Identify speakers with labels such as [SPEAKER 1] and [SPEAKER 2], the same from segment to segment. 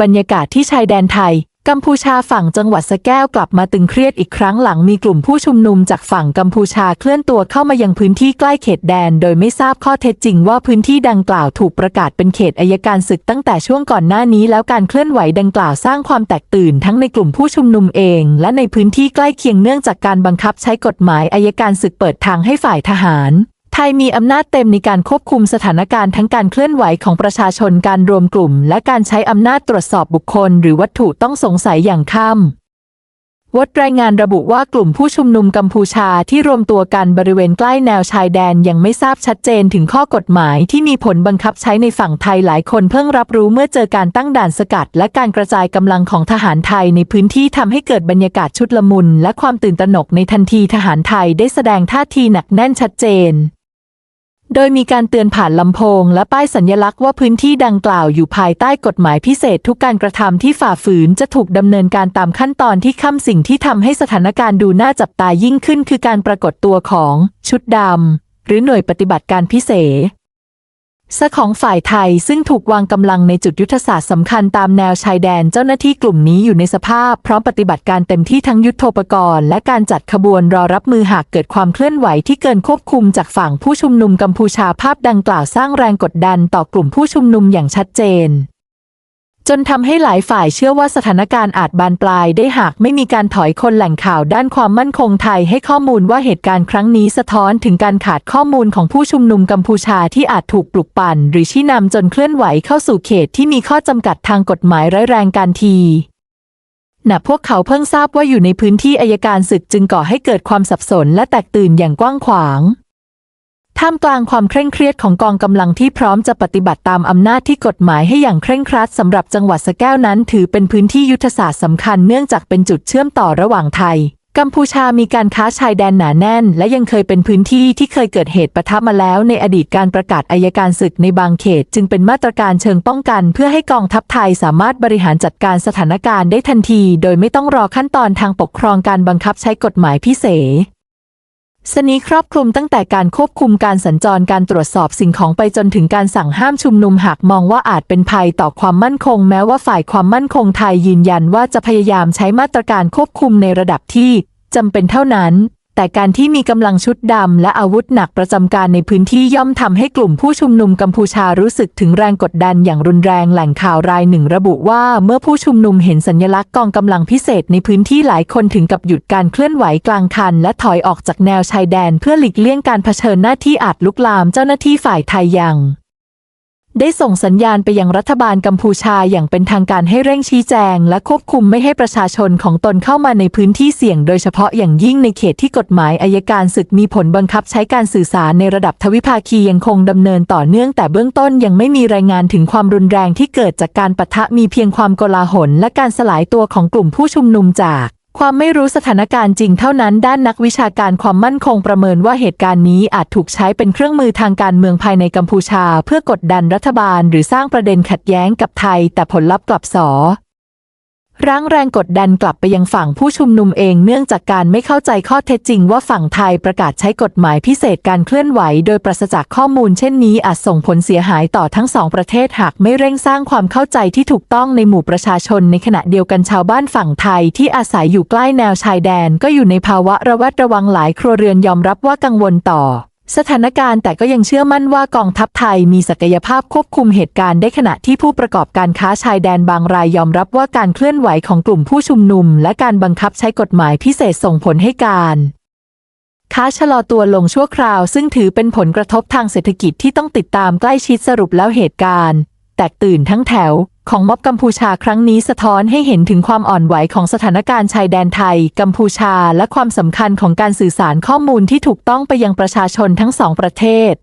[SPEAKER 1] บรรยากาศที่ชายแดนไทย กัมพูชาฝั่งจังหวัดสะแก้วกลับมาตึงเครียดอีกครั้งหลังมีกลุ่มผู้ชุมนุมจากฝั่งกัมพูชาเคลื่อนตัวเข้ามายังพื้นที่ใกล้เขตแดน โดยไม่ทราบข้อเท็จจริงว่าพื้นที่ดังกล่าวถูกประกาศเป็นเขตอายการศึกตั้งแต่ช่วงก่อนหน้านี้ แล้วการเคลื่อนไหวดังกล่าวสร้างความแตกตื่นทั้งในกลุ่มผู้ชุมนุมเอง และในพื้นที่ใกล้เคียงเนื่องจากการบังคับใช้กฎหมายอายการศึกเปิดทางให้ฝ่ายทหาร ไทยมีอำนาจเต็มในการควบคุมสถานการณ์ทั้งการเคลื่อนไหวของประชาชนการรวมกลุ่ม และการใช้อำนาจตรวจสอบบุคคล หรือวัตถุต้องสงสัยอย่างค่ำวัดรายงานระบุว่ากลุ่มผู้ชุมนุมกัมพูชาที่รวมตัวกันบริเวณใกล้แนวชายแดนยังไม่ทราบชัดเจนถึงข้อกฎหมายที่มีผลบังคับใช้ในฝั่งไทยหลายคนเพิ่งรับรู้เมื่อเจอการตั้งด่านสกัด และการกระจายกำลังของทหารไทยในพื้นที่ทำให้เกิดบรรยากาศชุดละมุน และความตื่นตระหนกในทันทีทหารไทยได้แสดงท่าทีหนักแน่นชัดเจน โดยมีการเตือนผ่านลำโพงและป้ายสัญลักษณ์ว่าพื้นที่ดังกล่าวอยู่ภายใต้กฎหมายพิเศษทุกการกระทำที่ฝ่าฝืนจะถูกดำเนินการตามขั้นตอนที่ข้ามสิ่งที่ทำให้สถานการณ์ดูน่าจับตายิ่งขึ้นคือการปรากฏตัวของชุดดำหรือหน่วยปฏิบัติการพิเศษ สะของฝ่ายไทยซึ่งถูกวางกำลังในจุดยุทธศาสตร์สำคัญตามแนวชายแดนเจ้าหน้าที่กลุ่มนี้อยู่ในสภาพพร้อมปฏิบัติการเต็มที่ทั้งยุทธโธปกรณ์และการจัดขบวนรอรับมือหากเกิดความเคลื่อนไหวที่เกินควบคุมจากฝั่งผู้ชุมนุมกัมพูชาภาพดังกล่าวสร้างแรงกดดันต่อกลุ่มผู้ชุมนุมอย่างชัดเจน จนทำให้หลายฝ่ายเชื่อว่าสถานการณ์อาจบานปลายได้หากไม่มีการถอยคนแหล่งข่าวด้านความมั่นคงไทยให้ข้อมูลว่าเหตุการณ์ครั้งนี้สะท้อนถึงการขาดข้อมูลของผู้ชุมนุมกัมพูชาที่อาจถูกปลุกปั่น หรือชี้นำจนเคลื่อนไหวเข้าสู่เขตที่มีข้อจำกัดทางกฎหมายร้ายแรงการทีณพวกเขาเพิ่งทราบว่าอยู่ในพื้นที่อายการศึกจึงก่อให้เกิดความสับสนและแตกตื่นอย่างกว้างขวาง ท่ามกลางความเคร่งเครียดของกองกำลังที่พร้อมจะปฏิบัติตามอำนาจที่กฎหมายให้อย่างเคร่งครัดสำหรับจังหวัดสแก้วนั้น ถือเป็นพื้นที่ยุทธศาสตร์สำคัญเนื่องจากเป็นจุดเชื่อมต่อระหว่างไทย กัมพูชามีการค้าชายแดนหนาแน่น และยังเคยเป็นพื้นที่ที่เคยเกิดเหตุปะทะมาแล้วในอดีตการประกาศอายการศึกในบางเขต จึงเป็นมาตรการเชิงป้องกัน เพื่อให้กองทัพไทยสามารถบริหารจัดการสถานการณ์ได้ทันที โดยไม่ต้องรอขั้นตอนทางปกครองการบังคับใช้กฎหมายพิเศษ สนี้ครอบคลุมตั้งแต่การควบคุมการสัญจรการตรวจสอบสิ่งของไปจนถึงการสั่งห้ามชุมนุมหากมองว่าอาจเป็นภัยต่อความมั่นคง แม้ว่าฝ่ายความมั่นคงไทยยืนยันว่าจะพยายามใช้มาตรการควบคุมในระดับที่จำเป็นเท่านั้น แต่การที่มีกำลังชุดดำและอาวุธหนักประจำการในพื้นที่ย่อมทำให้กลุ่มผู้ชุมนุมกัมพูชารู้สึกถึงแรงกดดันอย่างรุนแรงแหล่งข่าวรายหนึ่งระบุว่าเมื่อผู้ชุมนุมเห็นสัญลักษณ์กองกำลังพิเศษในพื้นที่หลายคนถึงกับหยุดการเคลื่อนไหวกลางคัน และถอยออกจากแนวชายแดนเพื่อหลีกเลี่ยงการเผชิญหน้าที่อาจลุกลามเจ้าหน้าที่ฝ่ายไทยยัง ได้ส่งสัญญาณไปยังรัฐบาลกัมพูชาอย่างเป็นทางการให้เร่งชี้แจง และควบคุมไม่ให้ประชาชนของตนเข้ามาในพื้นที่เสี่ยง โดยเฉพาะอย่างยิ่งในเขตที่กฎหมายอายการศึกมีผลบังคับใช้การสื่อสารในระดับทวิภาคียังคงดำเนินต่อเนื่อง แต่เบื้องต้นยังไม่มีรายงานถึงความรุนแรงที่เกิดจากการปะทะมีเพียงความโกลาหล และการสลายตัวของกลุ่มผู้ชุมนุมจาก ความไม่รู้สถานการณ์จริงเท่านั้นด้านนักวิชาการความมั่นคงประเมินว่าเหตุการณ์นี้อาจถูกใช้เป็นเครื่องมือทางการเมืองภายในกัมพูชา เพื่อกดดันรัฐบาล หรือสร้างประเด็นขัดแย้งกับไทย แต่ผลลัพธ์กลับสอ ร้างแรงกดดันกลับไปยังฝั่งผู้ชุมนุมเองเนื่องจากการไม่เข้าใจข้อเท็จจริงว่าฝั่งไทยประกาศใช้กฎหมายพิเศษการเคลื่อนไหวโดยปราศจากข้อมูลเช่นนี้อาจส่งผลเสียหายต่อทั้งสองประเทศหากไม่เร่งสร้างความเข้าใจที่ถูกต้องในหมู่ประชาชนในขณะเดียวกันชาวบ้านฝั่งไทยที่อาศัยอยู่ใกล้แนวชายแดน ก็อยู่ในภาวะระแวดระวังหลายครัวเรือนยอมรับว่ากังวลต่อ สถานการณ์แต่ก็ยังเชื่อมั่นว่ากองทัพไทยมีศักยภาพควบคุมเหตุการณ์ได้ขณะที่ผู้ประกอบการค้าชายแดนบางรายยอมรับว่าการเคลื่อนไหวของกลุ่มผู้ชุมนุม และการบังคับใช้กฎหมายพิเศษส่งผลให้การค้าชะลอตัวลงชั่วคราว ซึ่งถือเป็นผลกระทบทางเศรษฐกิจที่ต้องติดตามใกล้ชิดสรุปแล้วเหตุการณ์ แตกตื่นทั้งแถว ของม็อบกัมพูชาครั้งนี้สะท้อนให้เห็นถึงความอ่อนไหวของสถานการณ์ชายแดนไทย กัมพูชาและความสำคัญของการสื่อสารข้อมูลที่ถูกต้องไปยังประชาชนทั้งสองประเทศ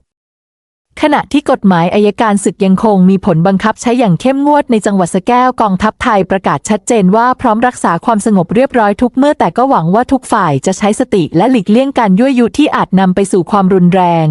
[SPEAKER 1] ขณะที่กฎหมายอายการศึกยังคงมีผลบังคับใช้อย่างเข้มงวดในจังหวัดสแก้วกองทัพไทยประกาศชัดเจนว่าพร้อมรักษาความสงบเรียบร้อยทุกเมื่อแต่ก็หวังว่าทุกฝ่ายจะใช้สติและหลีกเลี่ยงการยั่วยุที่อาจนำไปสู่ความรุนแรง